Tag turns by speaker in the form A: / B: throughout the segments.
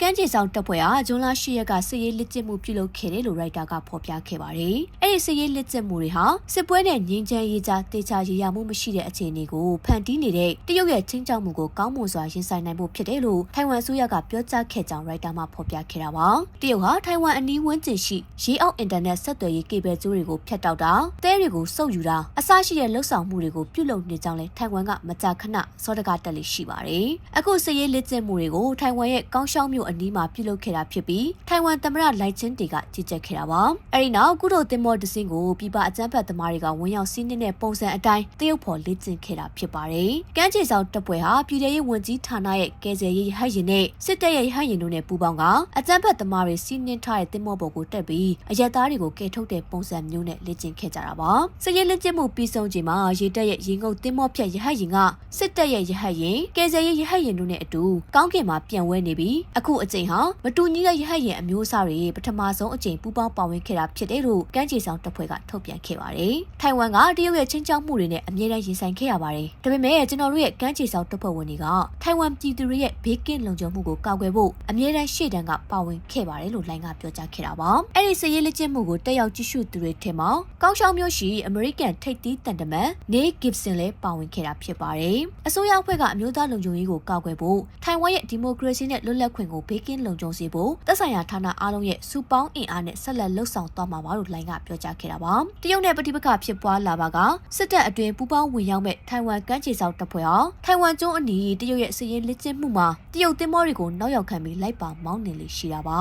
A: ကမ်းခြေဆောင်တပ်ဖွဲ့ဟာဂျွန်လ10ရက်ကစစ်ရေးလက်ကျင့်မှုပြုလုပ်ခဲ့တယ်လို့ရိုက်တာကဖော်ပြခဲ့ပါတယ်။အဲ့ဒီစစ်ရေးလက်ကျင့်မှုတွေဟာစစ်ပွဲနဲ့ငြိမ်းချမ်းရေးကြားတေချာရေးရမှုမရှိတဲ့အခြေအနေကိုဖန်တီးနေတဲ့တရုတ်ရဲ့ချင်းချောက်မှုကိုကောင်းမွန်စွာရင်ဆိုင်နိုင်ဖို့ဖြစ်တယ်လို့ထိုင်ဝမ်အစိုးရကပြောကြားခဲ့ကြောင်းရိုက်တာမှဖော်ပြခဲ့တာပါ။တရုတ်ဟာထိုင်ဝမ်အနီးဝန်းကျင်ရှိရေအောက်အင်တာနက်ဆက်သွယ်ရေးကေဘယ်ကျိုးတွေကိုဖျက်တောက်တာတဲတွေကိုစုပ်ယူတာအစရှိတဲ့လှုပ်ဆောင်မှုတွေကိုပြုလုပ်နေကြောင်းလဲထိုင်ဝမ်ကမကြာခဏစောတကတက်လိရှိပါတယ်။အခုစစ်ရေးလက်ကျင့်မှုတွေကိုထိုင်ဝမ်ရဲ့ကောင်းရှောင်းမြို့အနီးမှာပြုလုပ်ခဲ့တာဖြစ်ပြီးထိုင်ဝမ်သမ္မတလိုက်ချင်းတီကကြီးကြပ်ခဲ့တာပါ။အဲဒီနောက်ကုတို့တင်မော်ဒစင်းကိုပြပအကြမ်းဖက်သမားတွေကဝင်ရောက်စီးနင်းတဲ့ပုံစံအတိုင်းတရုတ်ဖော်လက်ကျင့်ခဲ့တာဖြစ်ပါတယ်။ကမ်းခြေဆောင်တပ်ဖွဲ့ဟာပြည်ထရေးဝန်ကြီးဌာနရဲ့ကယ်ဆယ်ရေးရဟတ်ရင်နဲ့စစ်တပ်ရဲ့ရဟတ်ရင်တို့နဲ့ပူးပေါင်းကအကြမ်းဖက်သမားတွေစီးနင်းထားတဲ့တင်မော်ပေါ်ကိုတက်ပြီးအရက်သားတွေကိုကယ်ထုတ်တဲ့ပုံစံမျိုးနဲ့လက်ကျင့်ခဲ့ကြတာပါ။စစ်ရေးလက်ကျင့်မှုပြီးဆုံးချိန်မှာရေတပ်ရဲ့ရင်ငုတ်တင်မော်ဖြတ်ရဟတ်ရင်ကစစ်တပ်ရဲ့ရဟတ်ရင်ကယ်ဆယ်ရေးရဟတ်ရင်တို့နဲ့အတူကောင်းကင်မှာပြန်ဝဲနေပြီးအခုအချိန်ဟာမတူညီတဲ့ရဟတ်ရင်အမျိုးအစားတွေပထမဆုံးအကြိမ်ပူးပေါင်းပါဝင်ခဲ့တာဖြစ်တယ်လို့ကမ်းခြေဆောင်တပ်ဖွဲ့ကထုတ်ပြန်ခဲ့ပါတယ်။ထိုင်ဝမ်ကတရုတ်ရဲ့ချင်းချောက်မှုတွေနဲ့အမြဲတမ်းရင်ဆိုင်ခဲ့ရပါတယ်။ဒါပေမဲ့ကျွန်တော်တို့ရဲ့ကမ်းခြေဆောင်တပ်ဖွဲ့ဝင်တွေကထိုင်ဝမ်ပြည်သူတွေရဲ့ဘေးကင်းလုံခြုံမှုကိုကာကွယ်ဖို့အမြဲတမ်းရှေ့တန်းကပါဝင်ခဲ့ပါတယ်လို့လိုင်းကပြောကြားခဲ့တာပါ။အဲ့ဒီစစ်ရေးလက်ကျင့်မှုကိုတက်ရောက်ကြည့်ရှုသူတွေထဲမှာကောင်းရှောင်းမျိုးရှိအမေရိကန်ထိပ်သီးတန်တမန်နေဂစ်ဆန်လည်းပါဝင်ခဲ့တာဖြစ်ပါတယ်။အစိုးရအဖွဲ့ကအမျိုးသားလုံခြုံရေးကိုကာကွယ်ဖို့ထိုင်ဝမ်ရဲ့ဒီမိုကရေစီနဲ့လွတ်လပ်ခွင့်ကိုဘေးကင်းလုံခြုံစေဖို့သက်ဆိုင်ရာဌာနအားလုံးရဲ့စူပေါင်းအင်အားနဲ့ဆက်လက်လှုပ်ဆောင်သွားမှာပါလို့လိုင်းကပြောကြားခဲ့တာပါ။တရုတ်နဲ့ပဋိပက္ခဖြစ်ပွားလာပါကစစ်တပ်အတွင်းပူးပေါင်းဝင်ရောက်မဲ့ထိုင်ဝမ်ကမ်းခြေဆောင်တပ်ဖွဲ့ဟာထိုင်ဝမ်ကျွန်းအနီးတရုတ်ရဲ့စစ်ရေးလက်ကျင့်မှုမှာတရုတ်သင်္ဘောတွေကိုနောက်ရောက်ခံပြီးလိုက်ပါမောင်းနေလေရှိတာပါ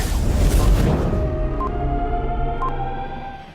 A: ။